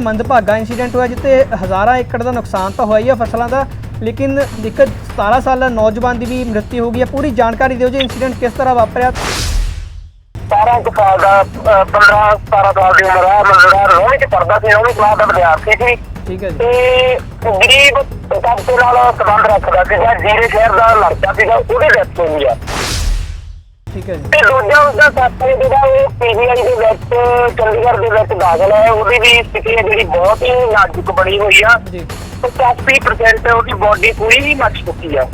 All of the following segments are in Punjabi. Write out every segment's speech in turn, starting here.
ਇਹ ਮੰਦਭਾਗਾ ਇਨਸੀਡੈਂਟ ਹੋਇਆ ਜਿੱਥੇ ਹਜ਼ਾਰਾਂ ਏਕੜ ਦਾ ਨੁਕਸਾਨ ਤਾਂ ਹੋਇਆ ਹੀ ਆ ਫਸਲਾਂ ਦਾ ਲੇਕਿਨ ਇੱਕ 17 ਸਾਲਾ ਨੌਜਵਾਨ ਦੀ ਵੀ ਮ੍ਰਿਤਿੂ ਹੋ ਗਈ ਹੈ ਪੂਰੀ ਜਾਣਕਾਰੀ ਦਿਓ ਜੀ ਇਨਸੀਡੈਂਟ ਕਿਸ ਤਰ੍ਹਾਂ ਵਾਪਰਿਆ। 17 ਕੁ ਸਾਲ ਦਾ 15 17 ਸਾਲ ਦੀ ਉਮਰ ਆ। ਮੁੰਡਾ ਰੋਹੀ ਚ ਪੜਦਾ ਸੀ ਉਹਨੂੰ ਕਲਾਸ ਦਾ ਵਿਦਿਆਰਥੀ ਸੀ। ਠੀਕ ਹੈ ਜੀ। ਤੇ ਗਰੀਬ ਤਬਕੇ ਨਾਲ ਸੰਬੰਧ ਰੱਖਦਾ ਸੀਗਾ। ਜੀਰੇ ਸ਼ਹਿਰ ਦਾ ਲੜਕਾ ਸੀਗਾ ਉਹਦੀ ਡੈਥ ਹੋਈ ਆ। ਠੀਕ ਹੈ ਜੀ। ਤੇ ਦੂਜਾ ਉਸਦਾ ਸਾਥੀ ਜਿਹੜਾ ਉਹ ਪੀਜੀਆਈ ਦੇ ਵਿੱਚ ਚੰਡੀਗੜ੍ਹ ਦੇ ਵਿੱਚ ਦਾਖਲ ਹੈ ਉਹਦੀ ਵੀ ਸਥਿਤੀ ਹੈ ਜਿਹੜੀ ਬਹੁਤ ਹੀ ਨਾਜ਼ੁਕ ਬਣੀ ਹੋਈ ਆ। ਜੀ। 85% ਉਹਦੀ ਬਾਡੀ ਪੂਰੀ ਹੀ ਮੱਚ ਚੁੱਕੀ ਆ।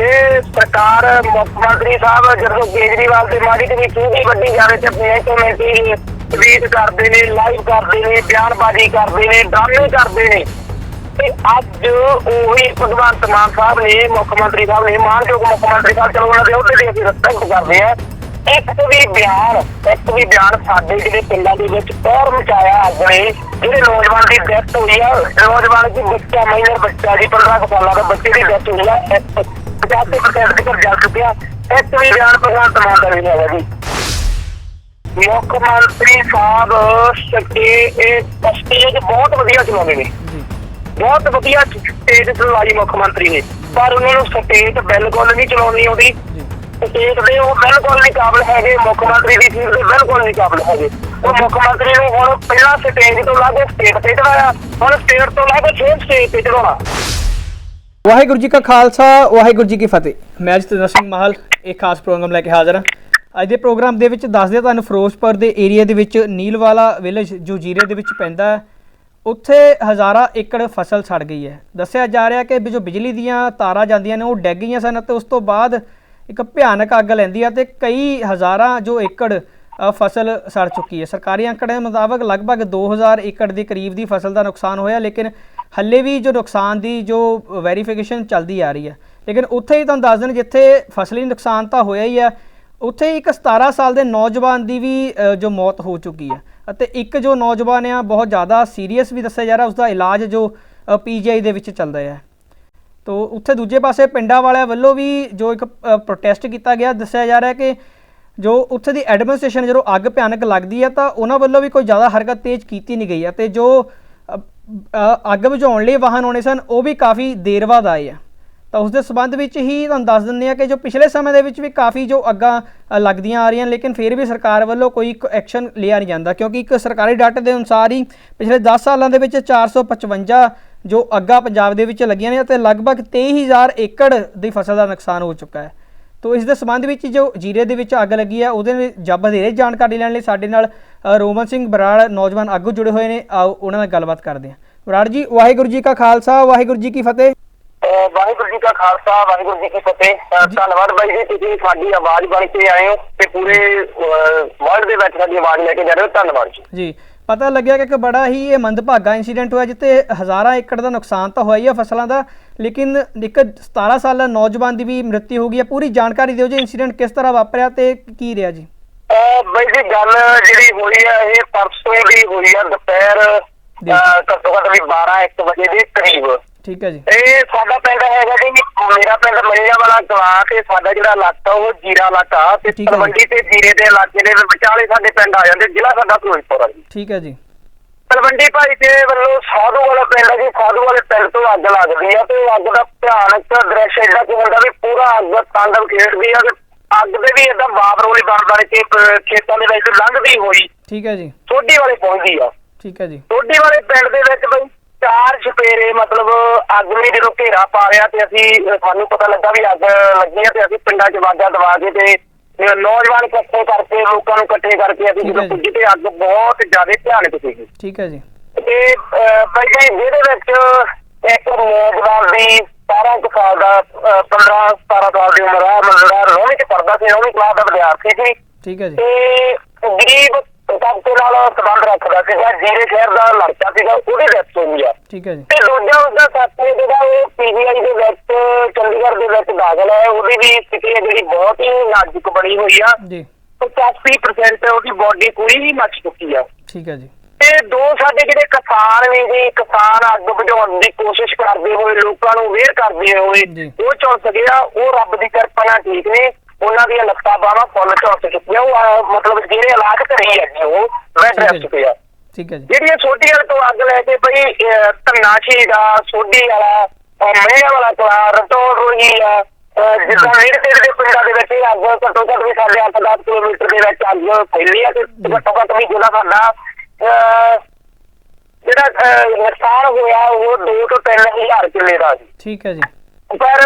ਇਹ ਸਰਕਾਰ ਮੁੱਖ ਮੰਤਰੀ ਸਾਹਿਬ ਜਦੋਂ ਕੇਜਰੀਵਾਲ ਦੇ ਮਾੜੀ ਤੇ ਵੀ ਚੂਹੀ ਵੱਡੀ ਜਾਵੇ ਤੇ ਆਪਣੇ ਕਮੇਟੀ ਟਵੀਟ ਕਰਦੇ ਨੇ ਲਾਈਵ ਕਰਦੇ ਨੇ ਬਿਆਨਬਾਜ਼ੀ ਕਰਦੇ ਨੇ ਡਰਾਮੇ ਕਰਦੇ ਨੇ। ਤੇ ਅੱਜ ਉਹੀ ਭਗਵੰਤ ਮਾਨ ਸਾਹਿਬ ਨੇ, ਮੁੱਖ ਮੰਤਰੀ ਸਾਹਿਬ ਨੇ, ਮਾਨਯੋਗ ਮੁੱਖ ਮੰਤਰੀ ਸਾਹਿਬ, ਚਲੋ ਉਹਨਾਂ ਦੇ ਉਹਦੇ ਦੀ ਅਸੀਂ ਰਿਸਪੈਕਟ ਕਰਦੇ ਆ ਇੱਕ ਵੀ ਬਿਆਨ, ਇੱਕ ਵੀ ਬਿਆਨ ਸਾਡੇ ਜਿਹੜੇ ਪਿੰਡਾਂ ਦੇ ਵਿੱਚ ਪੈਰ ਮਚਾਇਆ ਆਪਣੇ ਜਿਹੜੇ ਨੌਜਵਾਨ ਦੀ ਡੈਥ ਹੋਈ ਆ, ਨੌਜਵਾਨ ਦੀ ਬੱਚਾ ਮਾਈਨਰ ਬੱਚਾ ਜੀ 15 ਸਾਲਾਂ ਦਾ ਬੱਚੇ ਦੀ ਡੈਥ ਹੋਈ ਆ 50% ਤੱਕ ਜਾ ਚੁੱਕਿਆ। ਇੱਕ ਵੀ ਬਿਆਨ ਭਗਵੰਤ ਮਾਨ ਦਾ ਨਹੀਂ ਹੈਗਾ ਜੀ। ਮੁੱਖ ਮੰਤਰੀ ਸਾਹਿਬ ਸਕੇ ਇਹ ਸਟੇਜ ਬਹੁਤ ਵਧੀਆ ਚਲਾਉਂਦੇ ਨੇ। ਬਹੁਤ ਵਧੀਆ ਸਟੇਜ ਚਲਾਈ ਮੁੱਖ ਮੰਤਰੀ ਨੇ। ਪਰ ਉਹਨਾਂ ਨੂੰ ਸਟੇਜ ਬਿਲਕੁਲ ਨਹੀਂ ਚਲਾਉਣੀ ਆਉਂਦੀ। ਜੀ ਦੇ ਉਹ ਬਿਲਕੁਲ ਨਹੀਂ ਕਾਬਲ ਹੈਗੇ, ਮੁੱਖ ਮੰਤਰੀ ਦੀ ਸੀਟ ਦੇ ਬਿਲਕੁਲ ਨਹੀਂ ਕਾਬਲ ਹੈਗੇ। ਉਹ ਮੁੱਖ ਮੰਤਰੀ ਨੂੰ ਹੁਣ ਪਹਿਲਾਂ ਸਟੇਜ ਤੋਂ ਲਾ ਕੇ ਸਟੇਟ ਤੇ ਚੜਾਇਆ ਹੁਣ ਸਟੇਟ ਤੋਂ ਲਾ ਕੇ ਫੇਰ ਸਟੇਜ ਤੇ ਚੜਾਉਣਾ ਵਾਹਿਗੁਰੂ ਜੀ ਕਾ ਖਾਲਸਾ, ਵਾਹਿਗੁਰੂ ਜੀ ਕੀ ਫਤਿਹ। ਮੈਂ ਜਤਿੰਦਰ ਸਿੰਘ ਮਾਹਲ ਇੱਕ ਖਾਸ ਪ੍ਰੋਗਰਾਮ ਲੈ ਕੇ ਹਾਜ਼ਰ ਹਾਂ। ਅੱਜ ਦੇ ਪ੍ਰੋਗਰਾਮ ਦੇ ਵਿੱਚ ਦੱਸਦੇ ਤੁਹਾਨੂੰ ਫਿਰੋਜ਼ਪੁਰ ਦੇ ਏਰੀਆ ਦੇ ਵਿੱਚ ਨੀਲਵਾਲਾ ਵਿਲੇਜ ਜੋ ਜੀਰੇ ਦੇ ਵਿੱਚ ਪੈਂਦਾ ਉੱਥੇ ਹਜ਼ਾਰਾਂ ਏਕੜ ਫਸਲ ਸੜ ਗਈ ਹੈ। ਦੱਸਿਆ ਜਾ ਰਿਹਾ ਕਿ ਵੀ ਜੋ ਬਿਜਲੀ ਦੀਆਂ ਤਾਰਾਂ ਜਾਂਦੀਆਂ ਨੇ, ਉਹ ਡਿੱਗ ਗਈਆਂ ਸਨ ਅਤੇ ਉਸ ਤੋਂ ਬਾਅਦ ਇੱਕ ਭਿਆਨਕ ਅੱਗ ਲੈਂਦੀ ਹੈ ਤੇ ਕਈ ਹਜ਼ਾਰਾਂ ਜੋ ਏਕੜ ਫਸਲ ਸੜ ਚੁੱਕੀ ਹੈ। ਸਰਕਾਰੀ ਅੰਕੜਿਆਂ ਦੇ ਮੁਤਾਬਕ ਲਗਭਗ 2000 ਏਕੜ ਦੇ ਕਰੀਬ ਦੀ ਫਸਲ ਦਾ ਨੁਕਸਾਨ ਹੋਇਆ, ਲੇਕਿਨ ਹੱਲੇ ਵੀ ਜੋ ਨੁਕਸਾਨ ਦੀ ਜੋ ਵੈਰੀਫਿਕੇਸ਼ਨ ਚੱਲਦੀ ਆ ਰਹੀ ਹੈ। ਲੇਕਿਨ ਉੱਥੇ ਹੀ ਤੁਹਾਨੂੰ ਦੱਸ ਦੇਣ ਜਿੱਥੇ ਫਸਲੀ ਨੁਕਸਾਨ ਤਾਂ ਹੋਇਆ ਹੀ ਹੈ ਉੱਥੇ ਇੱਕ 17 ਸਾਲ ਦੇ ਨੌਜਵਾਨ ਦੀ ਵੀ ਜੋ ਮੌਤ ਹੋ ਚੁੱਕੀ ਹੈ। ਅਤੇ ਇੱਕ ਜੋ ਨੌਜਵਾਨ ਆ ਬਹੁਤ ਜ਼ਿਆਦਾ ਸੀਰੀਅਸ ਵੀ ਦੱਸਿਆ ਜਾ ਰਿਹਾ ਉਸ ਦਾ ਇਲਾਜ ਜੋ ਪੀਜੀਆਈ ਦੇ ਵਿੱਚ ਚੱਲਦਾ ਹੈ। ਤੋ ਉੱਥੇ ਦੂਜੇ ਪਾਸੇ ਪਿੰਡਾਂ ਵਾਲਿਆਂ ਵੱਲੋਂ ਵੀ ਜੋ ਇੱਕ ਪ੍ਰੋਟੈਸਟ ਕੀਤਾ ਗਿਆ ਦੱਸਿਆ ਜਾ ਰਿਹਾ ਕਿ ਜੋ ਉੱਥੇ ਦੀ ਐਡਮਿਨਿਸਟ੍ਰੇਸ਼ਨ ਜਦੋਂ ਅੱਗ ਭਿਆਨਕ ਲੱਗਦੀ ਹੈ ਤਾਂ ਉਹਨਾਂ ਵੱਲੋਂ ਵੀ ਕੋਈ ਜ਼ਿਆਦਾ ਹਰਕਤ ਤੇਜ਼ ਕੀਤੀ ਨਹੀਂ ਗਈ ਅਤੇ ਜੋ ਅ, ਅੱਗ ਬੁਝਾਉਣ ਲਈ ਵਾਹਨ ਆਉਣੇ ਸਨ ਉਹ ਵੀ ਕਾਫੀ ਦੇਰ ਬਾਅਦ ਆਏ ਆ। ਤਾਂ ਉਸ ਦੇ ਸਬੰਧ ਵਿੱਚ ਹੀ ਤੁਹਾਨੂੰ ਦੱਸ ਦਿੰਦੇ ਆ ਕਿ ਜੋ ਪਿਛਲੇ ਸਮੇਂ ਦੇ ਵਿੱਚ ਵੀ ਕਾਫੀ ਜੋ ਅੱਗਾਂ ਲੱਗਦੀਆਂ ਆ ਰਹੀਆਂ, ਲੇਕਿਨ ਫਿਰ ਵੀ ਸਰਕਾਰ ਵੱਲੋਂ ਕੋਈ ਇੱਕ ਐਕਸ਼ਨ ਲਿਆ ਨਹੀਂ ਜਾਂਦਾ, ਕਿਉਂਕਿ ਇੱਕ ਸਰਕਾਰੀ ਡਾਟਾ ਦੇ ਅਨੁਸਾਰ ਹੀ ਪਿਛਲੇ 10 ਸਾਲਾਂ ਦੇ ਵਿੱਚ 455 ਜੋ ਅੱਗਾਂ ਪੰਜਾਬ ਦੇ ਵਿੱਚ ਲੱਗੀਆਂ ਨੇ ਅਤੇ ਲਗਭਗ 23000 ਏਕੜ ਦੀ ਫਸਲ ਦਾ ਨੁਕਸਾਨ ਹੋ ਚੁੱਕਾ ਹੈ। ਤੋ ਇਸ ਦੇ ਸੰਬੰਧ ਵਿੱਚ ਜੋ ਜੀਰੇ ਦੇ ਵਿੱਚ ਅੱਗ ਲੱਗੀ ਹੈ, ਉਹਦੇ ਲਈ ਜੱਬ ਵਧੇਰੇ ਜਾਣਕਾਰੀ ਲੈਣ ਲਈ ਸਾਡੇ ਨਾਲ ਰੋਮਨ ਸਿੰਘ ਬਰਾੜ ਨੌਜਵਾਨ ਆਗੂ ਜੁੜੇ ਹੋਏ ਨੇ, ਆਓ ਉਹਨਾਂ ਨਾਲ ਗੱਲਬਾਤ ਕਰਦੇ ਹਾਂ। ਬਰਾੜ ਜੀ, ਵਾਹਿਗੁਰੂ ਜੀ ਕਾ ਖਾਲਸਾ, ਵਾਹਿਗੁਰੂ ਜੀ ਕੀ ਫਤਿਹ। ਵਾਹਿਗੁਰੂ ਜੀ ਕਾ ਖਾਲਸਾ ਵਾਹਿਗੁਰੂ ਜੀ ਕੀ ਫਤਿਹ। ਅਹ ਧੰਨਵਾਦ ਬਾਈ ਜੀ ਤੁਸੀਂ ਸਾਡੀ ਆਵਾਜ਼ ਬਣ ਕੇ ਆਏ ਹੋ ਤੇ ਪੂਰੇ ਵਰਲਡ ਦੇ ਵਿੱਚ ਸਾਡੀ ਆਵਾਜ਼ ਲੈ ਕੇ ਜਾ ਰਹੇ ਹੋ। ਧੰਨਵਾਦ ਜੀ। ਜੀ ਪਤਾ ਲੱਗਿਆ ਕਿ ਇੱਕ ਬੜਾ ਹੀ ਇਹ ਮੰਦਭਾਗਾ ਇਨਸੀਡੈਂਟ ਹੋਇਆ ਜਿੱਥੇ ਹਜ਼ਾਰਾਂ ਏਕੜ ਦਾ ਨੁਕਸਾਨ ਤਾਂ ਹੋਇਆ ਹੀ ਆ ਫਸਲਾਂ ਦਾ ਲੇਕਿਨ ਇੱਕ 17 ਸਾਲਾ ਨੌਜਵਾਨ ਦੀ ਵੀ ਮ੍ਰਿਤਿੂ ਹੋ ਗਈ ਹੈ ਪੂਰੀ ਜਾਣਕਾਰੀ ਦਿਓ ਜੀ ਇਨਸੀਡੈਂਟ ਕਿਸ ਤਰ੍ਹਾਂ ਵਾਪਰਿਆ ਤੇ ਕੀ ਰਿਹਾ ਜੀ? ਅਹ ਬਾਈ ਜੀ ਗੱਲ ਜਿਹੜੀ ਹੋਈ ਆ ਇਹ ਪਰਸੋਂ ਦੀ ਹੋਈ ਆ ਦੁਪਹਿਰ। ਅਹ ਘੱਟੋ ਘੱਟ ਵੀ 12 1 ਵਜੇ ਦੇ ਕਰੀਬ। ਠੀਕ ਹੈ ਜੀ। ਇਹ ਸਾਡਾ ਪਿੰਡ ਹੈਗਾ ਜੀ ਮੇਰਾ ਪਿੰਡ ਮਲੀਆਂ ਵਾਲਾ ਗਵਾ ਤੇ ਸਾਡਾ ਜਿਹੜਾ ਇਲਾਕਾ ਉਹ ਜੀਰਾ ਇਲਾਕਾ ਤੇ ਠੀਕ ਹੈ ਜੀ। ਤਲਵੰਡੀ ਤੇ ਜੀਰੇ ਦੇ ਇਲਾਕੇ ਦੇ ਵਿਚਾਲੇ ਸਾਡੇ ਪਿੰਡ ਆ ਜਾਂਦੇ ਜ਼ਿਲ੍ਹਾ ਸਾਡਾ ਫਿਰੋਜ਼ਪੁਰ ਆ ਜੀ। ਠੀਕ ਹੈ ਜੀ। ਤਲਵੰਡੀ ਭਾਈ ਦੇ ਵੱਲੋਂ ਸਾਧੂ ਵਾਲਾ ਪਿੰਡ ਹੈ ਜੀ ਸਾਧੂ ਵਾਲੇ ਪਿੰਡ ਤੋਂ ਅੱਗ ਲੱਗਦੀ ਆ ਤੇ ਅੱਗ ਦਾ ਭਿਆਨਕ ਦ੍ਰਿਸ਼ ਏਡਾ ਕਿ ਹੁੰਦਾ ਵੀ ਪੂਰਾ ਅੱਗ ਤਾਂਡਵ ਖੇਡਦੀ ਆ ਤੇ ਅੱਗ ਦੇ ਵੀ ਏਦਾਂ ਬਾਬਰੋਲੀ ਬਣ ਬਣ ਕੇ ਖੇਤਾਂ ਦੇ ਵਿੱਚ ਲੰਘਦੀ ਹੋਈ ਠੀਕ ਹੈ ਜੀ। ਸੋਢੀ ਵਾਲੇ ਪਹੁੰਚਦੀ ਆ। ਠੀਕ ਹੈ ਜੀ। ਸੋਢੀ ਵਾਲੇ ਪਿੰਡ ਦੇ ਵਿੱਚ ਬਈ ਚਾਰ ਛਪੇਰੇ ਮਤਲਬ ਅੱਗ ਨੇ ਜਦੋਂ ਘੇਰਾ ਪਾ ਲਿਆ ਤੇ ਅਸੀਂ ਸਾਨੂੰ ਪਤਾ ਲੱਗਾ ਵੀ ਅੱਗ ਲੱਗੀ ਆ ਤੇ ਅਸੀਂ ਪਿੰਡਾਂ 'ਚ ਵਾਜਾ ਦਵਾ ਕੇ ਤੇ ਨੌਜਵਾਨ ਇਕੱਠੇ ਕਰਕੇ ਲੋਕਾਂ ਨੂੰ ਇਕੱਠੇ ਕਰਕੇ ਅਸੀਂ ਜਦੋਂ। ਪੁੱਜੇ ਤੇ ਅੱਗ ਬਹੁਤ ਜ਼ਿਆਦਾ ਭਿਆਨਕ ਸੀਗੀ ਠੀਕ ਹੈ ਜੀ। ਤੇ ਜੀ ਜਿਹਦੇ ਵਿੱਚ ਇੱਕ ਨੌਜਵਾਨ ਦੀ 17 ਕੁ ਸਾਲ ਦਾ 15 17 ਸਾਲ ਦੀ ਉਮਰ ਆ ਮੁੰਡਾ ਰੋਹੀ ਚ ਪੜਦਾ ਸੀ ਉਹਨੂੰ ਕਲਾਸ ਦਾ ਵਿਦਿਆਰਥੀ ਸੀ। ਠੀਕ ਹੈ ਜੀ। ਤੇ ਗਰੀਬ ਤਬਕੇ ਨਾਲ ਸੰਬੰਧ ਰੱਖਦਾ ਸੀਗਾ ਜੀਰੇ ਸ਼ਹਿਰ ਦਾ ਲੜਕਾ ਸੀਗਾ ਉਹਦੀ ਡੈਥ ਹੋਈ ਆ। ਠੀਕ ਹੈ ਜੀ। ਤੇ ਦੂਜਾ ਉਸਦਾ ਸਾਥੀ ਜਿਹੜਾ ਉਹ ਪੀਜੀਆਈ ਦੇ ਵਿੱਚ ਚੰਡੀਗੜ੍ਹ ਦੇ ਵਿੱਚ ਦਾਖਲ ਹੈ। ਉਹਦੀ ਵੀ ਸਥਿਤੀ ਹੈ ਜਿਹੜੀ ਬਹੁਤ ਹੀ ਨਾਜ਼ੁਕ ਬਣੀ ਹੋਈ ਆ। ਜੀ। 85% ਉਹਦੀ ਬਾਡੀ ਪੂਰੀ ਹੀ ਮੱਚ ਚੁੱਕੀ ਆ। ਠੀਕ ਹੈ ਜੀ। ਤੇ ਦੋ ਸਾਡੇ ਜਿਹੜੇ ਕਿਸਾਨ ਵੀ ਜੀ ਕਿਸਾਨ ਅੱਗ ਬੁਝਾਉਣ ਦੀ ਕੋਸ਼ਿਸ਼ ਕਰਦੇ ਹੋਏ ਲੋਕਾਂ ਨੂੰ ਅਵੇਅਰ ਕਰਦੇ ਹੋਏ। ਉਹ ਝੁਲਸ ਗਿਆ ਉਹ ਰੱਬ ਦੀ ਕਿਰਪਾ ਨਾਲ ਠੀਕ ਨੇ। ਉਹਨਾਂ ਦੀਆਂ ਲੱਤਾਂ ਬਾਹਾਂ ਫੁੱਲ ਝੁਲਸ ਚੁੱਕੀਆਂ ਉਹ ਮਤਲਬ ਜਿਹੜੇ ਇਲਾਜ ਘਰੇ ਹੀ ਜੀ ਉਹ ਬੈੱਡ ਰੈਸਟ। ਤੇ ਆ। ਠੀਕ ਹੈ ਜੀ। ਜਿਹੜੀਆਂ ਵਾਲੇ ਤੋਂ ਅੱਗ ਲੈ ਕੇ ਬਈ ਧੰਨਾਸ਼ੀ ਦਾ ਸੋਢੀ ਵਾਲਾ ਮਹਿਆ ਵਾਲਾ ਕਲਾ ਰਤੋੜ ਰੋਹੀ ਆ ਜਿੱਦਾਂ ਨੇੜੇ ਤੇੜੇ ਦੇ ਪਿੰਡਾਂ ਦੇ ਵਿੱਚ ਅੱਗ ਘੱਟੋ ਘੱਟ ਵੀ ਸਾਡੇ 8-10 ਕਿਲੋਮੀਟਰ ਦੇ ਵਿੱਚ ਅੱਗ ਫੈਲੀ ਆ ਤੇ ਘੱਟੋ ਘੱਟ ਵੀ ਜਿਹੜਾ ਸਾਡਾ ਜਿਹੜਾ ਨੁਕਸਾਨ ਹੋਇਆ ਉਹ 2 ਤੋਂ 3000 ਕਿੱਲੇ ਦਾ ਜੀ ਠੀਕ ਹੈ ਜੀ। ਪਰ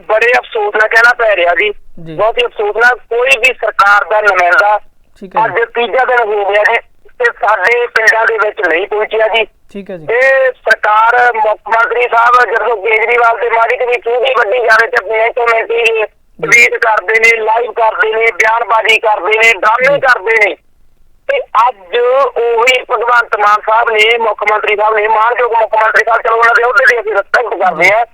ਬੜੇ ਅਫਸੋਸ ਨਾਲ ਕਹਿਣਾ ਪੈ ਰਿਹਾ ਜੀ। ਜੀ। ਬਹੁਤ ਹੀ ਅਫਸੋਸ ਨਾਲ ਕੋਈ ਵੀ ਸਰਕਾਰ ਦਾ ਨੁਮਾਇੰਦਾ ਠੀਕ ਹੈ ਅੱਜ ਜੀ ਤੀਜਾ ਦਿਨ ਹੋ ਗਿਆ ਜੀ ਤੇ ਸਾਡੇ ਪਿੰਡਾਂ ਦੇ ਵਿੱਚ ਨਹੀਂ ਪਹੁੰਚਿਆ ਜੀ। ਠੀਕ ਹੈ ਜੀ। ਇਹ ਸਰਕਾਰ ਮੁੱਖ ਮੰਤਰੀ ਸਾਹਿਬ ਜਦੋਂ ਕੇਜਰੀਵਾਲ ਦੇ ਮਾੜੀ ਤੇ ਵੀ ਚੂਹੀ ਵੱਡੀ ਜਾਵੇ ਤੇ ਮਿੰਟ ਮਿੰਟੀ ਟਵੀਟ ਕਰਦੇ ਨੇ ਲਾਈਵ ਕਰਦੇ ਨੇ ਬਿਆਨਬਾਜ਼ੀ ਕਰਦੇ ਨੇ ਡਰਾਮੇ ਕਰਦੇ ਨੇ। ਤੇ ਅੱਜ ਉਹੀ ਭਗਵੰਤ ਮਾਨ ਸਾਹਿਬ ਨੇ ਮੁੱਖ ਮੰਤਰੀ ਸਾਹਿਬ ਨੇ ਮਾਨਯੋਗ ਮੁੱਖ ਮੰਤਰੀ ਸਾਹਿਬ ਚਲੋ ਉਹਨਾਂ ਦੇ ਅਹੁਦੇ ਦੀ ਅਸੀਂ ਰਿਸਪੈਕਟ ਕਰਦੇ ਆ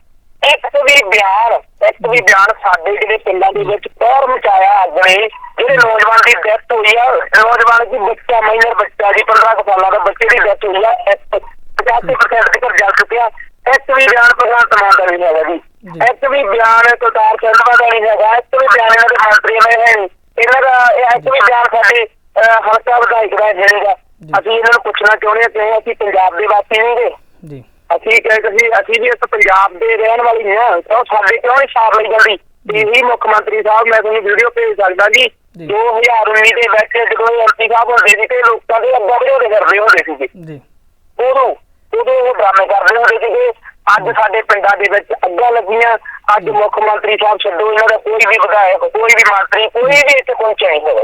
ਇੱਕ ਵੀ ਬਿਆਨ ਇੱਕ ਵੀ ਬਿਆਨ ਸਾਡੇ ਜਿਹੜੇ ਪਿੰਡਾਂ ਦੇ ਵਿੱਚ ਪੈਰ ਮਚਾਇਆ ਨੇ ਜਿਹੜੇ ਨੌਜਵਾਨ ਦੀ ਡੈਥ ਹੋਈ ਆ ਨੌਜਵਾਨ ਦੀ ਬੱਚਾ ਮਾਈਨਰ ਬੱਚਾ ਜੀ 15 ਕੁ ਸਾਲਾਂ ਦਾ ਬੱਚੇ ਦੀ ਡੈਥ ਹੋਈ ਆ 85% ਤੱਕ ਜਾ ਚੁੱਕਿਆ ਇੱਕ ਵੀ ਬਿਆਨ ਭਗਵੰਤ ਮਾਨ ਦਾ ਨਹੀਂ ਹੈਗਾ ਜੀ। ਇੱਕ ਵੀ ਬਿਆਨ ਸਰਦਾਰ ਚੰਦਵਾ ਦਾ ਨਹੀਂ ਹੈਗਾ ਇੱਕ ਵੀ ਬਿਆਨ ਇਹਨਾਂ ਦੇ ਮੰਤਰੀ ਦਾ ਹੈ ਨਹੀਂ ਇਹਨਾਂ ਦਾ ਇੱਕ ਵੀ ਬਿਆਨ ਸਾਡੇ ਹਲਕਾ ਵਿਧਾਇਕ ਦਾ ਨਹੀਂ ਹੈਗਾ ਜੀ। ਅਸੀਂ ਇਹਨਾਂ ਨੂੰ ਪੁੱਛਣਾ ਚਾਹੁੰਦੇ ਹਾਂ ਕਿ ਅਸੀਂ ਪੰਜਾਬ ਦੇ ਵਾਸੀ ਨਹੀਂਗੇ ਜੀ। ਅਸੀਂ ਕਹੇ ਅਸੀਂ ਅਸੀਂ ਵੀ ਇਸ ਪੰਜਾਬ ਦੇ ਰਹਿਣ ਵਾਲੀ ਹਾਂ। ਤਾਂ ਸਾਡੇ ਕਿਉਂ ਨਹੀਂ ਸਾਰ ਲਈ ਜਾਂਦੀ? ਇਹੀ ਮੁੱਖ ਮੰਤਰੀ ਸਾਹਿਬ ਮੈਂ ਤੁਹਾਨੂੰ ਵੀਡੀਓ ਭੇਜ ਸਕਦਾ ਜੀ। ਜੀ। 2019 ਦੇ ਵਿੱਚ ਜਦੋਂ ਐਮਪੀ ਸਾਹਿਬ ਹੁੰਦੇ ਸੀ ਤੇ ਲੋਕਾਂ ਦੇ ਅੱਗਾ ਵਿਰੋਧ ਕਰਦੇ ਹੁੰਦੇ ਸੀਗੇ। ਜੀ। ਉਦੋਂ ਉਦੋਂ ਉਹ ਡਰਾਮੇ ਕਰਦੇ ਹੁੰਦੇ ਸੀਗੇ। ਅੱਜ ਸਾਡੇ ਪਿੰਡਾਂ ਦੇ ਵਿੱਚ ਅੱਗਾਂ ਲੱਗੀਆਂ। ਅੱਜ ਮੁੱਖ ਮੰਤਰੀ ਸਾਹਿਬ ਛੱਡੋ ਇਹਨਾਂ ਦਾ ਕੋਈ ਵੀ ਵਿਧਾਇਕ ਕੋਈ ਵੀ ਮੰਤਰੀ ਕੋਈ ਵੀ ਇੱਥੇ ਪਹੁੰਚਿਆ ਨਹੀਂ ਹੈਗਾ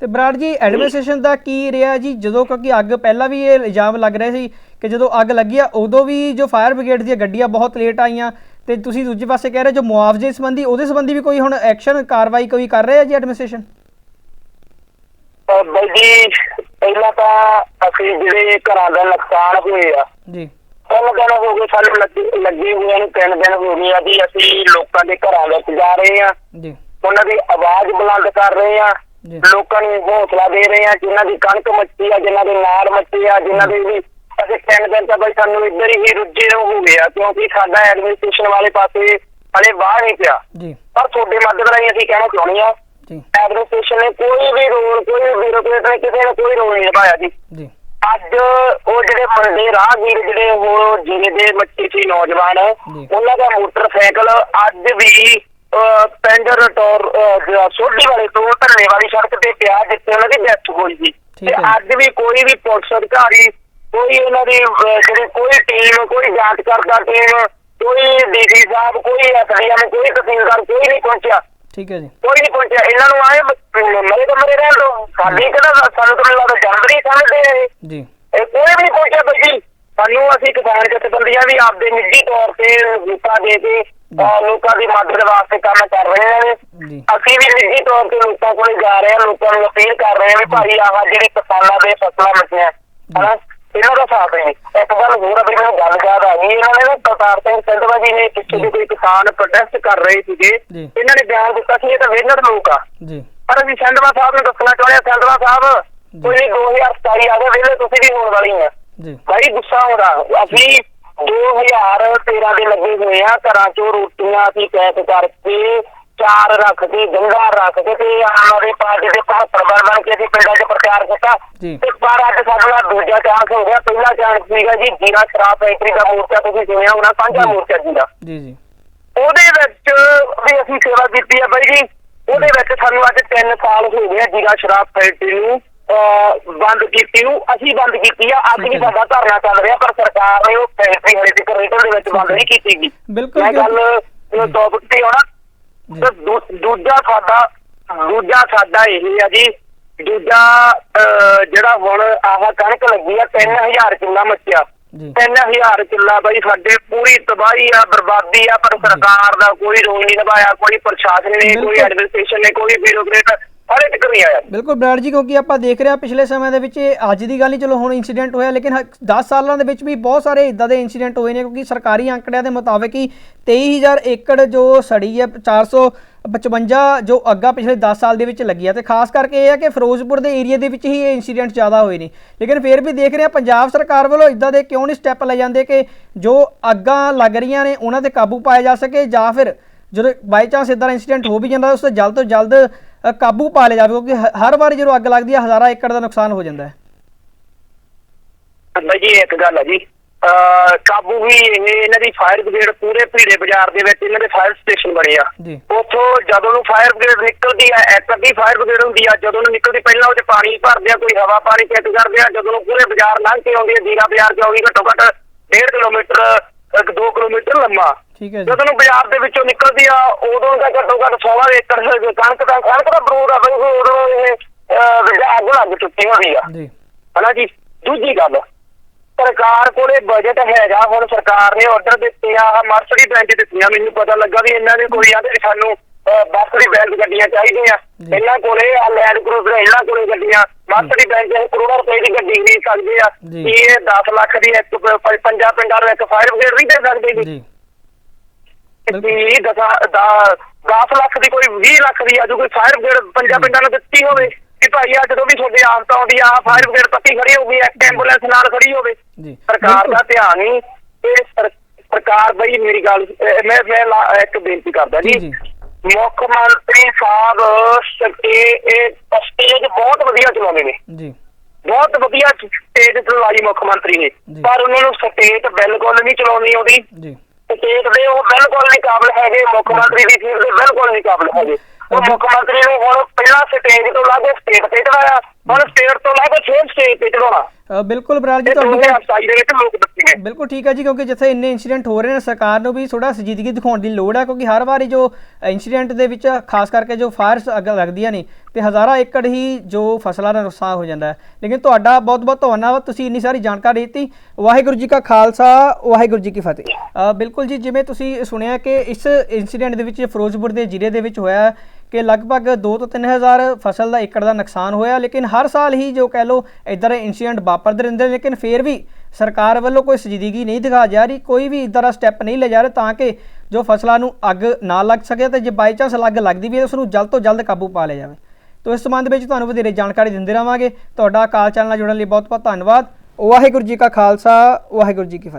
ਤੇ ਬਰਾੜ ਜੀ ਐਡਮਿਨਿਸਟ੍ਰੇਸ਼ਨ ਦਾ ਕੀ ਰਿਹਾ ਜੀ? ਜਦੋਂ ਕਿਉਂਕਿ ਅੱਗ ਪਹਿਲਾਂ ਵੀ ਇਹ ਇਲਜ਼ਾਮ ਲੱਗ ਰਿਹਾ ਸੀ ਕਿ ਜਦੋਂ ਅੱਗ ਲੱਗੀ ਆ ਉਦੋਂ ਵੀ ਜੋ ਫਾਇਰ ਬ੍ਰਿਗੇਡ ਦੀਆਂ ਗੱਡੀਆਂ ਬਹੁਤ ਲੇਟ ਆਈਆਂ। ਤੇ ਤੁਸੀਂ ਦੂਜੇ ਪਾਸੇ ਕਹਿ ਰਹੇ ਜੋ ਮੁਆਵਜ਼ੇ ਸੰਬੰਧੀ ਉਹਦੇ ਸੰਬੰਧੀ ਵੀ ਕੋਈ ਹੁਣ ਐਕਸ਼ਨ ਕਾਰਵਾਈ ਕੋਈ ਕਰ ਰਿਹਾ ਜੀ ਐਡਮਿਨਿਸਟ੍ਰੇਸ਼ਨ ਬਾਈ ਜੀ ਪਹਿਲਾਂ ਤਾਂ ਅਸੀਂ ਜਿਹੜੇ ਘਰਾਂ ਦਾ ਨੁਕਸਾਨ ਹੋਏ ਆ ਜੀ। ਤਿੰਨ ਦਿਨ ਹੋ ਗਏ ਸਾਨੂੰ ਲੱਗੇ ਲੱਗੇ ਹੋਏ ਨੂੰ ਤਿੰਨ ਦਿਨ ਹੋ ਗਏ ਆ ਜੀ ਅਸੀਂ ਲੋਕਾਂ ਦੇ ਘਰਾਂ ਵਿੱਚ ਜਾ ਰਹੇ ਆ। ਜੀ। ਉਹਨਾਂ ਦੀ ਆਵਾਜ਼ ਬੁਲੰਦ ਕਰ ਰਹੇ ਆ। ਲੋਕਾਂ ਨੂੰ ਹੌਸਲਾ ਦੇ ਰਹੇ ਆ ਜਿਨ੍ਹਾਂ ਦੀ ਕਣਕ ਮੱਚੀ ਆ ਜਿਨ੍ਹਾਂ ਦੇ ਨਾੜ ਮੱਚੀ ਆ ਜਿਨ੍ਹਾਂ ਦੇ ਵੀ ਅਸੀਂ ਤਿੰਨ ਦਿਨ ਤਾਂ ਬਈ ਸਾਨੂੰ ਇੱਧਰ ਹੀ ਰੁੱਝੇ ਹੋ ਗਏ ਆ ਕਿਉਂਕਿ ਸਾਡਾ ਐਡਮਿਨਿਸਟ੍ਰੇਸ਼ਨ ਵਾਲੇ ਪਾਸੇ ਹਲੇ ਬਾਹਰ ਨਹੀਂ ਪਿਆ। ਜੀ। ਪਰ ਤੁਹਾਡੇ ਮਾਧਿਅਮ ਰਾਹੀਂ ਅਸੀਂ ਕਹਿਣਾ ਚਾਹੁੰਦੇ ਆ ਜੀ। ਐਡਮਿਨਿਸਟ੍ਰੇਸ਼ਨ ਨੇ ਕੋਈ ਵੀ ਰੋਲ ਕੋਈ ਵੀ ਬਿਊਰੋਕਰੇਟ ਨੇ ਕਿਸੇ ਨੇ ਕੋਈ ਰੋਲ ਨਹੀਂ ਨਿਭਾਇਆ ਜੀ। ਜੀ। ਅੱਜ ਉਹ ਜਿਹੜੇ ਬੰਦੇ ਰਾਹਗੀਰ ਜਿਹੜੇ ਉਹ ਜਿਹੜੇ ਦੇ ਬੱਚੇ ਸੀ ਨੌਜਵਾਨ। ਉਹਨਾਂ ਦਾ ਮੋਟਰਸਾਈਕਲ ਅੱਜ ਵੀ ਪਿੰਡ ਰਟੌਰ ਸੋਢੀ ਵਾਲੇ ਤੋਂ ਧੰਨੇ ਵਾਲੀ ਸੜਕ ਤੇ ਪਿਆ ਜਿੱਥੇ ਉਹਨਾਂ ਦੀ ਡੈਥ ਹੋਈ ਸੀ। ਤੇ। ਅੱਜ ਵੀ ਕੋਈ ਵੀ ਪੁਲਿਸ ਅਧਿਕਾਰੀ ਕੋਈ ਉਹਨਾਂ ਦੀ ਜਿਹੜੀ ਕੋਈ ਟੀਮ ਕੋਈ ਜਾਂਚ ਕਰਦਾ ਟੀਮ ਕੋਈ ਡੀਸੀ ਸਾਹਿਬ ਕੋਈ ਐਸਡੀਐਮ ਕੋਈ ਤਹਿਸੀਲਦਾਰ ਕੋਈ ਨਹੀਂ ਪਹੁੰਚਿਆ। ਠੀਕ ਹੈ ਜੀ। ਕੋਈ ਨਹੀਂ ਪਹੁੰਚਿਆ। ਇਹਨਾਂ ਨੂੰ ਆਏ ਮਰੇ ਤਾਂ ਮਰੇ ਰਹਿਣ ਦੋ ਸਾਡੀ ਕਿਹੜਾ ਸਾਨੂੰ ਤਾਂ ਲੱਗਦਾ ਜਨਵਰੀ ਸਮਝਦੇ ਆ ਇਹ। ਜੀ। ਇਹ ਕੋਈ ਵੀ ਨਹੀਂ ਪਹੁੰਚਿਆ ਬਾਈ ਸਾਨੂੰ ਅਸੀਂ ਕਿਸਾਨ ਜਥੇਬੰਦੀਆਂ ਵੀ ਆਪਦੇ ਨਿੱਜੀ ਤੌਰ ਤੇ ਰੂਪਾ ਦੇ ਕੇ ਲੋਕਾਂ ਦੀ ਮਦਦ ਵਾਸਤੇ ਕੰਮ ਕਰ ਰਹੇ ਹਾਂ ਅਸੀਂ ਵੀ ਨਿੱਜੀ ਤੌਰ ਤੇ ਲੋਕਾਂ ਕੋਲ ਜਾ ਰਹੇ ਹਾਂ ਲੋਕਾਂ ਨੂੰ ਅਪੀਲ ਕਰ ਰਹੇ ਹਾਂ ਵੀ ਭਾਈ ਆਹ ਜਿਹੜੇ ਕਿਸਾਨਾਂ ਦੇ ਫਸਲਾਂ ਮੱਚੀਆਂ ਹਨਾ? ਇਹਨਾਂ ਦਾ ਸਾਥ ਹੈ ਇੱਕ ਗੱਲ ਹੋਰ ਆ ਵੀ ਮੈਨੂੰ ਗੱਲ ਯਾਦ ਆ ਗਈ ਇਹਨਾਂ ਨੇ ਨਾ ਕਰਤਾਰ ਸਿੰਘ ਸੰਧਵਾ ਜੀ ਨੇ ਜੀ। ਜਿਹੇ ਕੋਈ ਕਿਸਾਨ ਪ੍ਰੋਟੈਸਟ ਕਰ ਰਹੇ ਸੀਗੇ। ਇਹਨਾਂ ਨੇ ਬਿਆਨ ਦਿੱਤਾ ਸੀ ਇਹ ਤਾਂ ਵੇਨਰ ਲੋਕ ਆ। ਜੀ। ਪਰ ਅਸੀਂ ਸੰਧਵਾ ਸਾਹਿਬ ਨੂੰ ਦੱਸਣਾ ਚਾਹੁੰਦੇ ਹਾਂ ਸੰਧਵਾ ਸਾਹਿਬ ਕੋਈ 2027 ਆ ਗਿਆ ਵੇਲੇ ਤੁਸੀਂ ਵੀ ਹੋਣ ਵਾਲੀ ਆ। ਜੀ। ਬੜੀ ਗੁੱਸਾ ਆਉਂਦਾ ਅਸੀਂ 2013 ਦੇ ਲੱਗੇ ਹੋਏ ਆ ਘਰਾਂ ਚੋਂ ਰੋਟੀਆਂ ਅਸੀਂ ਪੈਕ ਕਰਕੇ ਚਾਰ ਰੱਖ ਕੇ ਗੰਗਾ ਰੱਖ ਕੇ ਤੇ ਆਮ ਆਦਮੀ ਪਾਰਟੀ ਦੇ ਪਹੱਤਰ ਬਣ ਬਣ ਕੇ ਅਸੀਂ ਪਿੰਡਾਂ 'ਚ ਪ੍ਰਚਾਰ ਕੀਤਾ। ਤੇ ਪਰ ਅੱਜ ਸਾਡਾ ਦੂਜਾ ਚਾਂਸ ਹੋ ਗਿਆ। ਪਹਿਲਾ ਚਾਂਸ ਸੀਗਾ ਜੀ? ਜੀਰਾ ਸ਼ਰਾਬ ਫੈਕਟਰੀ ਦਾ ਮੋਰਚਾ ਤੁਸੀਂ ਸੁਣਿਆ ਹੋਣਾ ਸਾਂਝਾ। ਮੋਰਚਾ ਜੀ ਦਾ ਜੀ ਜੀ। ਉਹਦੇ ਵਿੱਚ ਵੀ ਅਸੀਂ ਸੇਵਾ ਕੀਤੀ ਆ ਬਾਈ ਜੀ। ਉਹਦੇ ਵਿੱਚ ਸਾਨੂੰ ਅੱਜ 3 ਸਾਲ ਹੋ ਗਏ ਜੀਰਾ ਸ਼ਰਾਬ ਫੈਕਟਰੀ ਨੂੰ। ਬੰਦ ਕੀਤੀ ਨੂੰ ਅਸੀਂ ਬੰਦ ਕੀਤੀ ਆ ਅੱਜ ਵੀ। ਸਾਡਾ ਧਰਨਾ ਚੱਲ ਰਿਹਾ ਪਰ ਸਰਕਾਰ ਨੇ ਉਹ ਫੈਕਟਰੀ ਹਲੇ ਤੱਕ ਰੇਟਰ ਦੇ ਵਿੱਚ ਬੰਦ ਨਹੀਂ ਕੀਤੀ ਗਈ ਬਿਲਕੁਲ ਮੈਂ ਗੱਲ ਟੌਪਿਕ ਤੇ ਆਉਣਾ ਦੂਜਾ ਸਾਡਾ ਦੂਜਾ ਸਾਡਾ ਇਹ ਆ ਜੀ ਦੂਜਾ ਜਿਹੜਾ ਹੁਣ ਆਹ ਕਣਕ ਲੱਗੀ ਆ 3000 ਕਿੱਲਾ ਮੱਚਿਆ ਜੀ। 3000 ਕਿੱਲਾ ਬਾਈ ਸਾਡੇ ਪੂਰੀ ਤਬਾਹੀ ਆ ਬਰਬਾਦੀ ਆ ਪਰ ਸਰਕਾਰ ਦਾ ਕੋਈ ਰੋਲ ਨਹੀਂ ਨਿਭਾਇਆ ਕੋਈ ਪ੍ਰਸ਼ਾਸਨ ਨੇ ਕੋਈ। ਐਡਮਿਨਿਸਟ੍ਰੇਸ਼ਨ ਨੇ ਕੋਈ ਬਿਊਰੋਕਰੇਟ ਹਰੇ ਤੱਕ ਨਹੀਂ ਆਇਆ। ਬਿਲਕੁਲ ਬਰਾੜ ਜੀ, ਕਿਉਂਕਿ ਆਪਾਂ ਦੇਖ ਰਹੇ ਹਾਂ ਪਿਛਲੇ ਸਮੇਂ ਦੇ ਵਿੱਚ ਇਹ ਅੱਜ ਦੀ ਗੱਲ ਨਹੀਂ, ਚਲੋ ਹੁਣ ਇਨਸੀਡੈਂਟ ਹੋਇਆ, ਲੇਕਿਨ 10 ਸਾਲਾਂ ਦੇ ਵਿੱਚ ਵੀ ਬਹੁਤ ਸਾਰੇ ਇਦਾਂ ਦੇ ਇਨਸੀਡੈਂਟ ਹੋਏ ਨੇ, ਕਿਉਂਕਿ ਸਰਕਾਰੀ ਅੰਕੜਿਆਂ ਦੇ ਮੁਤਾਬਕ ਹੀ 23000 ਏਕੜ ਜੋ ਸੜੀ ਹੈ 455 ਜੋ ਅੱਗਾ ਪਿਛਲੇ 10 ਸਾਲ ਦੇ ਵਿੱਚ ਲੱਗੀ ਹੈ। ਤੇ ਖਾਸ ਕਰਕੇ ਇਹ ਹੈ ਕਿ ਫਿਰੋਜ਼ਪੁਰ ਦੇ ਏਰੀਆ ਦੇ ਵਿੱਚ ਹੀ ਇਹ ਇਨਸੀਡੈਂਟ ਜ਼ਿਆਦਾ ਹੋਏ ਨੇ। ਲੇਕਿਨ ਫਿਰ ਵੀ ਦੇਖ ਰਹੇ ਹਾਂ ਪੰਜਾਬ ਸਰਕਾਰ ਵੱਲੋਂ ਇਦਾਂ ਦੇ ਕਿਉਂ ਨਹੀਂ ਸਟੈਪ ਲਏ ਜਾਂਦੇ ਕਿ ਜੋ ਅੱਗਾਂ ਲੱਗ ਰਹੀਆਂ ਨੇ, ਉਹਨਾਂ ਤੇ ਕਾਬੂ ਪਾਇਆ ਜਾ ਸਕੇ ਜਾਂ ਫਿਰ ਜਦੋਂ ਬਾਈ ਚਾਂਸ ਇਦਾਂ ਇਨਸੀਡੈਂਟ ਹੋ ਵੀ ਜਾਂਦਾ, ਉਸ ਤੋਂ ਜਲਦ ਤੋਂ ਜਲਦ ਕਾਬੂ ਪਾ ਲਿਆ ਜਾਵੇ ਕਿਉਂਕਿ ਹਰ ਵਾਰੀ ਜਦੋਂ ਅੱਗ ਲੱਗਦੀ ਹੈ ਹਜ਼ਾਰਾਂ ਏਕੜ ਦਾ ਨੁਕਸਾਨ ਹੋ ਜਾਂਦਾ ਹੈ। ਬਾਈ ਜੀ ਇੱਕ ਗੱਲ ਹੈ ਜੀ। ਕਾਬੂ ਵੀ ਇਹ ਇਹਨਾਂ ਦੀ ਫਾਇਰ ਬ੍ਰਿਗੇਡ ਪੂਰੇ ਭੀੜੇ ਬਾਜ਼ਾਰ ਦੇ ਵਿੱਚ ਇਹਨਾਂ ਦੇ ਫਾਇਰ ਸਟੇਸ਼ਨ ਬਣੇ ਆ। ਉੱਥੋਂ ਜਦੋਂ ਨੂੰ ਫਾਇਰ ਬ੍ਰਿਗੇਡ ਨਿਕਲਦੀ ਆ ਇੱਕ ਅੱਧੀ ਫਾਇਰ ਬ੍ਰਿਗੇਡ ਹੁੰਦੀ ਆ ਜਦੋਂ ਨੂੰ ਨਿਕਲਦੀ ਪਹਿਲਾਂ ਉਹ 'ਚ ਪਾਣੀ ਭਰਦੇ ਆ ਕੋਈ ਹਵਾ ਪਾਣੀ ਚੈੱਕ ਕਰਦੇ ਆ ਜਦੋਂ ਨੂੰ ਪੂਰੇ ਬਾਜ਼ਾਰ ਲੰਘ ਕੇ ਆਉਂਦੀ ਆ ਜੀਰਾ ਬਾਜ਼ਾਰ ਚ ਆਉਂਦੀ ਘੱਟੋ ਘੱਟ 1.5 ਕਿਲੋਮੀਟਰ 2 ਕਿਲੋਮੀਟਰ ਲੰਮਾ। ਠੀਕ ਹੈ ਜੀ। ਜਦੋਂ ਬਾਜ਼ਾਰ ਦੇ ਵਿੱਚੋਂ ਨਿਕਲਦੀ ਆ ਉਦੋਂ ਦਾ ਘੱਟੋ ਘੱਟ 16 ਏਕੜ ਕਣਕ ਦਾ ਕਣਕ ਦਾ ਬਰੂਦ ਆ ਬਈ ਉਦੋਂ ਇਹ ਅੱਗ ਲੱਗ ਚੁੱਕੀ ਹੋਣੀ ਆ। ਜੀ। ਹਨਾ ਜੀ? ਦੂਜੀ ਗੱਲ ਸਰਕਾਰ ਕੋਲੇ ਬਜਟ ਹੈਗਾ ਹੁਣ ਸਰਕਾਰ ਨੇ ਆਰਡਰ ਦਿੱਤੇ ਆ ਮਰਸਡੀ ਬੈਂਚ ਦਿੱਤੀਆਂ ਮੈਨੂੰ ਪਤਾ ਲੱਗਾ ਵੀ ਇਹਨਾਂ ਨੇ ਕੋਈ ਆਂਦੇ ਸਾਨੂੰ ਅਹ, ਬੱਸ ਦੀ ਬੈਂਚ ਗੱਡੀਆਂ ਚਾਹੀਦੀਆਂ। ਇਹਨਾਂ ਕੋਲੇ ਆ ਲੈਂਡ ਕਰੂਜ਼ਰ ਇਹਨਾਂ ਕੋਲੇ ਗੱਡੀਆਂ। ਮਰਸਡੀ ਬੈਂਚ ਇਹ ਕਰੋੜਾਂ ਰੁਪਏ ਦੀ ਗੱਡੀ ਖਰੀਦ ਸਕਦੇ ਆ। ਕੀ ਇਹ 10 ਲੱਖ ਦੀ ਇੱਕ ਪੰਜਾਂ ਪਿੰਡਾਂ ਨੂੰ ਇੱਕ ਫਾਇਰ ਬ੍ਰਿਗੇਡ ਨਹੀਂ ਦੇ ਸਕਦੇ ਜੀ? ਕੀ ਦਸਾਂ ਦਾ 10 ਲੱਖ ਦੀ ਕੋਈ 20 ਲੱਖ ਦੀ ਆ ਜੋ ਕੋਈ ਫਾਇਰ ਬ੍ਰਿਗੇਡ ਪੰਜਾਂ ਪਿੰਡਾਂ ਨੂੰ ਦਿੱਤੀ ਹੋਵੇ? ਕਿ ਭਾਈ ਆ ਜਦੋਂ ਵੀ ਤੁਹਾਡੀ ਆਮਤ ਆਉਂਦੀ ਆ ਫਾਇਰ ਬ੍ਰਿਗੇਡ ਪੱਕੀ ਖੜੀ ਹੋਊਗੀ ਇੱਕ ਐਂਬੂਲੈਂਸ ਨਾਲ ਖੜੀ ਹੋਵੇ। ਸਰਕਾਰ। ਦਾ ਧਿਆਨ ਹੀ ਇਹ ਸਰ- ਸਰਕਾਰ ਬਈ ਮੇਰੀ ਗੱਲ ਮੈਂ ਮੈਂ ਇੱਕ ਬੇਨਤੀ ਕਰਦਾ ਜੀ। ਮੁੱਖ ਮੰਤਰੀ ਸਾਹਿਬ ਸਟੇ ਇਹ ਸਟੇਜ ਬਹੁਤ ਵਧੀਆ ਚਲਾਉਂਦੇ ਨੇ। ਜੀ। ਬਹੁਤ ਵਧੀਆ ਸਟੇਜ ਚਲਾਈ ਮੁੱਖ ਮੰਤਰੀ ਨੇ। ਪਰ ਉਹਨਾਂ ਨੂੰ ਸਟੇਜ ਬਿਲਕੁਲ ਨਹੀਂ ਚਲਾਉਣੀ ਆਉਂਦੀ। ਜੀ। ਸਟੇਟ ਦੇ ਉਹ ਬਿਲਕੁਲ ਨਹੀਂ ਕਾਬਲ ਹੈਗੇ ਮੁੱਖ ਮੰਤਰੀ ਦੀ ਸੀਟ ਦੇ ਬਿਲਕੁਲ ਨਹੀਂ ਕਾਬਲ ਹੈਗੇ। ਉਹ ਮੁੱਖ ਮੰਤਰੀ ਨੂੰ ਹੁਣ ਪਹਿਲਾਂ ਸਟੇਜ ਤੋਂ ਲਾ ਕੇ ਸਟੇਟ ਤੇ ਚੜਾਇਆ। ਹੁਣ ਸਟੇਟ ਤੋਂ ਲਾ ਕੇ ਫੇਰ ਸਟੇਜ ਤੇ ਚੜਾਉਣਾ ਅ, ਬਿਲਕੁਲ ਬਰਾੜ ਜੀ ਇਹ ਤੁਹਾਡੀ ਦੋਵੇਂ ਗੱਲ ਹਫਤਾਈ ਦੇ ਵਿੱਚ ਲੋਕ ਦੱਸਣਗੇ ਬਿਲਕੁਲ ਠੀਕ ਹੈ ਜੀ ਕਿਉਂਕਿ ਜਿੱਥੇ ਇੰਨੇ ਇਨਸੀਡੈਂਟ ਹੋ ਰਹੇ ਨੇ ਸਰਕਾਰ ਨੂੰ ਵੀ ਥੋੜਾ ਸੰਜੀਦਗੀ ਦਿਖਾਉਣ ਦੀ ਲੋੜ ਹੈ ਕਿਉਂਕਿ ਹਰ ਵਾਰੀ ਜੋ ਇਨਸੀਡੈਂਟ ਦੇ ਵਿੱਚ ਖਾਸ ਕਰਕੇ ਜੋ ਫਾਇਰਸ ਅੱਗ ਲੱਗਦੀਆਂ ਨੇ ਤੇ ਹਜ਼ਾਰਾਂ ਏਕੜ ਹੀ ਜੋ ਫਸਲਾਂ ਦਾ ਨੁਕਸਾਨ ਹੋ ਜਾਂਦਾ ਹੈ। ਲੇਕਿਨ ਤੁਹਾਡਾ ਬਹੁਤ ਬਹੁਤ ਧੰਨਵਾਦ ਤੁਸੀਂ ਇੰਨੀ ਸਾਰੀ ਜਾਣਕਾਰੀ ਦਿੱਤੀ। ਵਾਹਿਗੁਰੂ ਜੀ ਕਾ ਖਾਲਸਾ ਵਾਹਿਗੁਰੂ ਜੀ ਕੀ ਫਤਿਹ। ਅ, ਬਿਲਕੁਲ ਜੀ ਜਿਵੇਂ ਤੁਸੀਂ ਸੁਣਿਆ ਕਿ ਇਸ ਇਨਸੀਡੈਂਟ ਦੇ ਵਿੱਚ ਫਿਰੋਜ਼ਪੁਰ ਦੇ ਜ਼ਿਲ੍ਹੇ ਦੇ ਵਿੱਚ ਹੋਇਆ ਹੈ ਕਿ ਲਗਭਗ 2 ਤੋਂ 3000 ਫਸਲ ਦਾ ਏਕੜ ਦਾ ਨੁਕਸਾਨ ਹੋਇਆ, ਲੇਕਿਨ ਹਰ ਸਾਲ ਹੀ ਜੋ ਕਹਿ ਲੋ ਇਦਾਂ ਦੇ ਇਨਸੀਡੈਂਟ ਵਾਪਰਦੇ ਰਹਿੰਦੇ ਨੇ, ਲੇਕਿਨ ਫਿਰ ਵੀ ਸਰਕਾਰ ਵੱਲੋਂ ਕੋਈ ਸੰਜੀਦਗੀ ਨਹੀਂ ਦਿਖਾ ਜਾ ਰਹੀ, ਕੋਈ ਵੀ ਇਦਾਂ ਦਾ ਸਟੈਪ ਨਹੀਂ ਲਿਆ ਜਾ ਰਿਹਾ ਤਾਂ ਕਿ ਜੋ ਫਸਲਾਂ ਨੂੰ ਅੱਗ ਨਾ ਲੱਗ ਸਕੇ ਤੇ ਜੇ ਬਾਈ ਚਾਂਸ ਅੱਗ ਲੱਗਦੀ ਵੀ ਹੈ ਉਸ ਨੂੰ ਜਲਦ ਤੋਂ ਜਲਦ ਕਾਬੂ ਪਾ ਲਿਆ ਜਾਵੇ। ਤੋ ਇਸ ਸੰਬੰਧ ਵਿੱਚ ਤੁਹਾਨੂੰ ਵਧੇਰੇ ਜਾਣਕਾਰੀ ਦਿੰਦੇ ਰਵਾਂਗੇ ਤੁਹਾਡਾ ਕਾਲ ਚੈਨਲ ਨਾਲ ਜੁੜਨ ਲਈ ਬਹੁਤ ਬਹੁਤ ਧੰਨਵਾਦ। ਵਾਹਿਗੁਰੂ ਜੀ ਕਾ ਖਾਲਸਾ, ਵਾਹਿਗੁਰੂ ਜੀ ਕੀ ਫਤਿਹ।